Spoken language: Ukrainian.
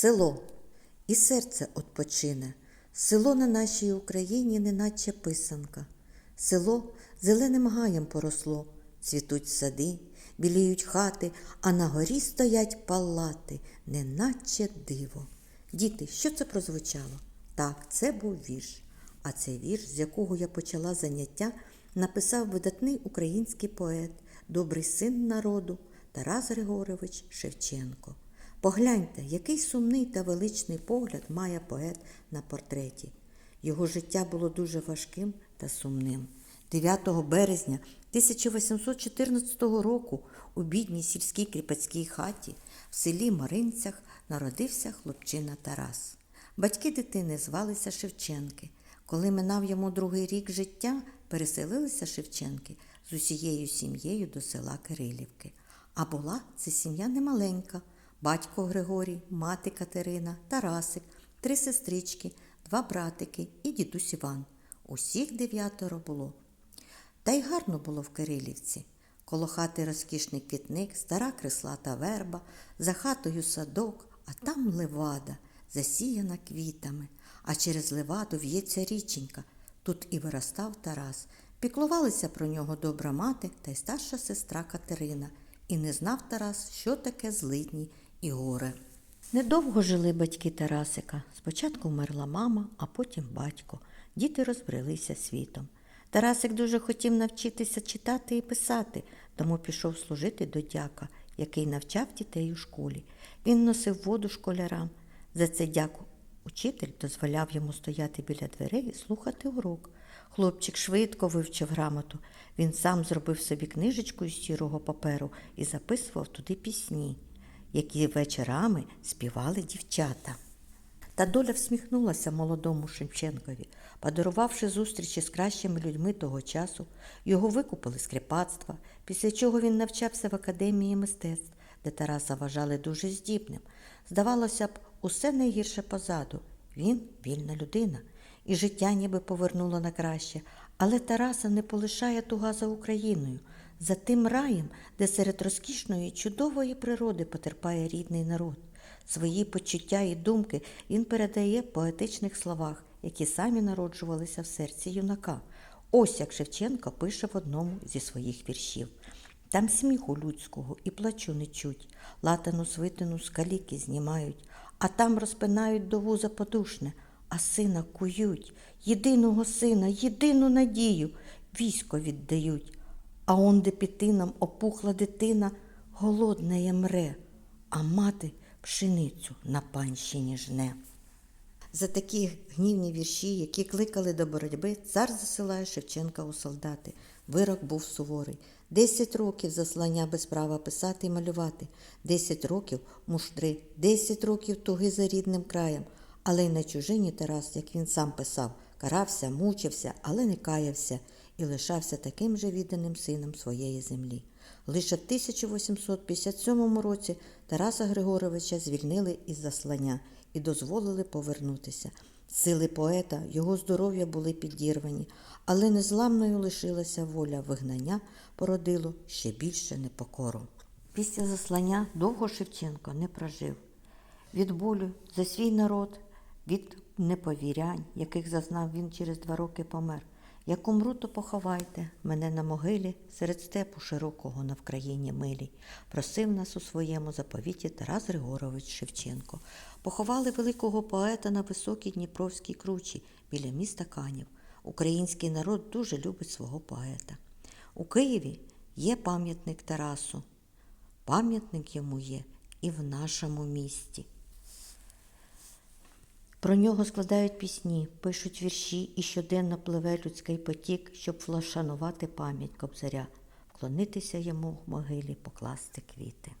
Село і серце отпочине, село на нашій Україні, неначе писанка. Село зеленим гаєм поросло, цвітуть сади, біліють хати, а на горі стоять палати, неначе диво. Діти, що це прозвучало? Так, це був вірш. А цей вірш, з якого я почала заняття, написав видатний український поет, добрий син народу Тарас Григорович Шевченко. Погляньте, який сумний та величний погляд має поет на портреті. Його життя було дуже важким та сумним. 9 березня 1814 року у бідній сільській кріпацькій хаті в селі Маринцях народився хлопчина Тарас. Батьки дитини звалися Шевченки. Коли минав йому другий рік життя, переселилися Шевченки з усією сім'єю до села Кирилівки. А була це сім'я немаленька. Батько Григорій, мати Катерина, Тарасик, три сестрички, два братики і дідусь Іван. Усіх дев'ятеро було. Та й гарно було в Кирилівці. Коло хати розкішний квітник, стара крислата верба, за хатою садок, а там левада, засіяна квітами, а через леваду в'ється річенька. Тут і виростав Тарас. Піклувалися про нього добра мати та й старша сестра Катерина. І не знав Тарас, що таке злидні і горе. Недовго жили батьки Тарасика. Спочатку вмерла мама, а потім батько. Діти розбрелися світом. Тарасик дуже хотів навчитися читати і писати, тому пішов служити до дяка, який навчав дітей у школі. Він носив воду школярам. За це дяку учитель дозволяв йому стояти біля дверей і слухати урок. Хлопчик швидко вивчив грамоту. Він сам зробив собі книжечку із сірого паперу і записував туди пісні, які вечорами співали дівчата. Та доля всміхнулася молодому Шевченкові, подарувавши зустрічі з кращими людьми того часу, його викупили з кріпацтва, після чого він навчався в академії мистецтв, де Тараса вважали дуже здібним. Здавалося б, усе найгірше позаду. Він вільна людина, і життя ніби повернуло на краще. Але Тараса не полишає туга за Україною, за тим раєм, де серед розкішної чудової природи потерпає рідний народ. Свої почуття і думки він передає в поетичних словах, які самі народжувалися в серці юнака. Ось як Шевченко пише в одному зі своїх віршів. Там сміху людського і плачу не чуть, латану свитину з каліки знімають, а там розпинають до вуза подушне, а сина кують, єдиного сина, єдину надію, військо віддають. А он де пітинам опухла дитина, голодна мре, а мати пшеницю на панщині жне. За такі гнівні вірші, які кликали до боротьби, цар засилає Шевченка у солдати. Вирок був суворий. Десять років заслання без права писати і малювати, десять років муштри, десять років туги за рідним краєм. Але й на чужині Тарас, як він сам писав, карався, мучився, але не каявся і лишався таким же відданим сином своєї землі. Лише в 1857 році Тараса Григоровича звільнили із заслання і дозволили повернутися. Сили поета, його здоров'я були підірвані, але незламною лишилася воля вигнання, породило ще більше непокору. Після заслання довго Шевченко не прожив. Від болю за свій народ, від неповірянь, яких зазнав він через два роки помер. Як умру, то поховайте мене на могилі серед степу широкого на Вкраїні милій. Просив нас у своєму заповіті Тарас Григорович Шевченко. Поховали великого поета на високій Дніпровській кручі біля міста Канів. Український народ дуже любить свого поета. У Києві є пам'ятник Тарасу. Пам'ятник йому є і в нашому місті. Про нього складають пісні, пишуть вірші і щоденно пливе людський потік, щоб флашанувати пам'ять кобзаря, вклонитися йому в могилі, покласти квіти.